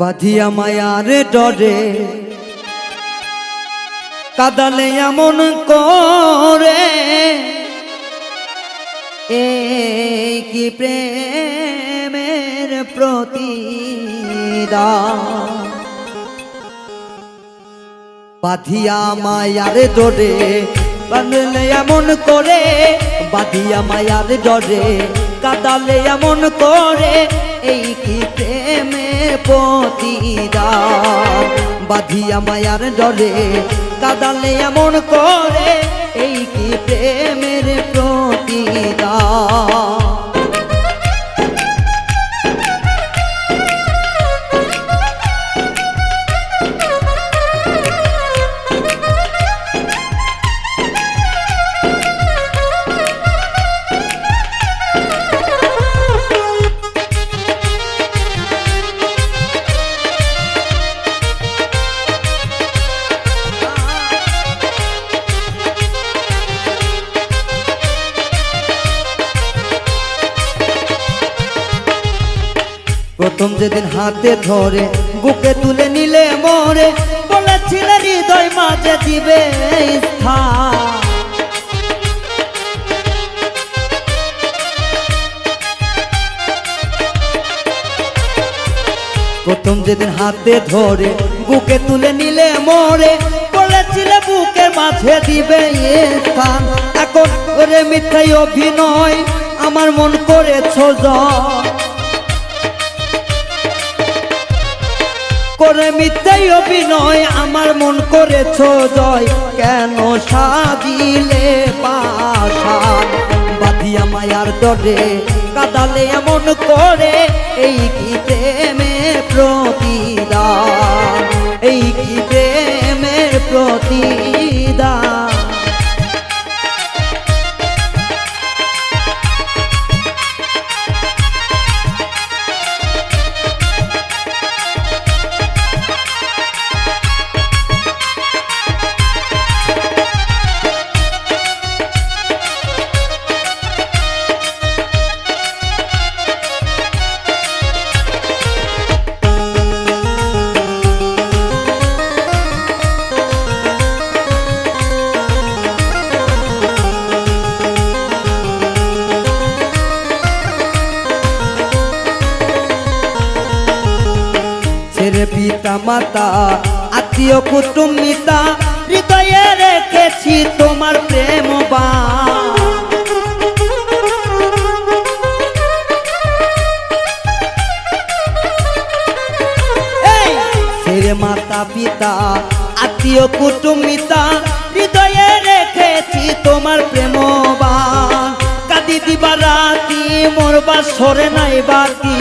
বাঁধিয়া মায়ার ডরে। কাদালে এমন করে এই কি প্রেমের প্রতিদা বাঁধিয়া মায়ার ডরে, বাঁধলে এমন করে, বাঁধিয়া মায়ার ডরে। কাদালে এমন করে, এই কি প্রেমে পতিদা বাঁধিয়া মায়ার জলে কাদালে এমন করে, এই কি প্রেমের প্রতিদা প্রথম যেদিন হাতে ধরে, বুকে তুলে নিলে মরে, বলেছিলে হৃদয় মাঝে দিবে প্রথম যেদিন হাতে ধরে, বুকে তুলে নিলে মরে, বলেছিলে বুকের মাঝে দিবে স্থান। এখন ওরে মিথ্যাই অভিনয়, আমার মন করেছ জয় করে মিথ্যাই অভিনয়, আমার মন করেছ জয়। কেন বাধিয়া বাঁধিয়া মায়ার ডরে কাদালে এমন করে, এই গীতে মে প্রতিদান। ছেড়ে পিতা মাতা, আত্মীয় কুটুম্বিতা হৃদয়ে রেখেছি তোমার প্রেম বা মাতা পিতা, আত্মীয় কুটুম্বিতা হৃদয়ে রেখেছি তোমার প্রেমবান কাদি দিবা রাতি মোর বা সরে নাই বাতি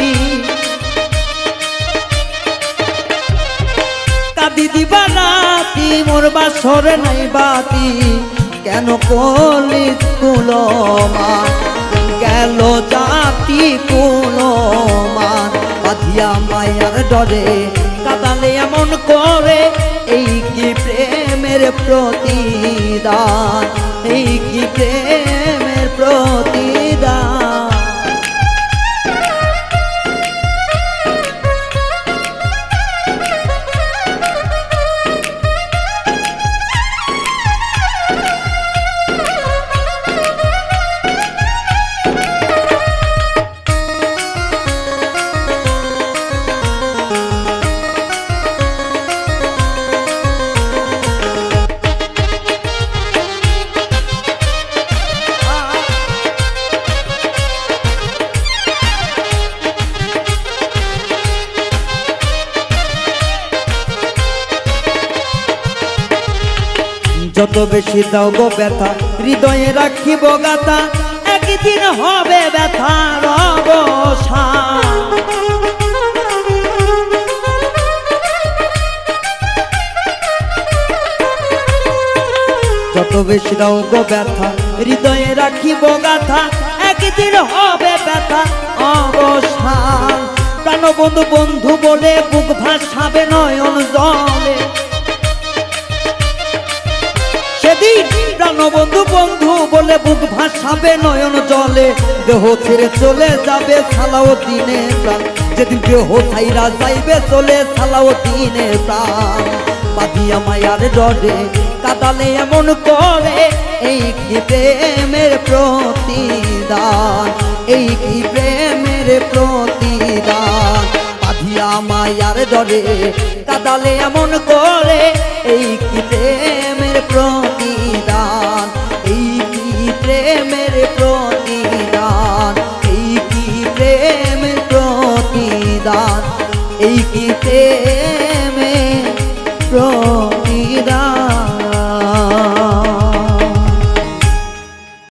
কাদি দিবা রাতি মোর বা সরে নাই বাতি। কেন কলি কুলমান গেল জাতি কুলমান বাধিয়া মায়ার ডরে কাদালে এমন করে, এই কি প্রেমের প্রতিদান? এই কি প্রেমের প্রতিদান যত বেশি দাও গো ব্যথা? হৃদয়ে রাখিব গাথা। একদিন হবে ব্যথার অবসান যত বেশি দাও গো ব্যথা, হৃদয়ে রাখিব গাথা। একদিন হবে ব্যথা অবসান প্রাণবন্ধু বন্ধু বলে, বুক ভাসাবে নয়ন জলে। প্রাণবন্ধু বন্ধু বলে বুক ভাসাবে নয়ন জলে। দেহ ছেড়ে চলে যাবে সালাও দিনে প্রাণ। যেদিন কেহ সাইরা যাইবে চলে সালাউদ্দিনের প্রাণ। বাঁধিয়া মায়ার ডরে কাদালে এমন করে, এই কি প্রেমের প্রতিদান? এই কি প্রেমের প্রতিদান? বাঁধিয়া মায়ার ডরে কাদালে এমন করে এই কি প্রেমের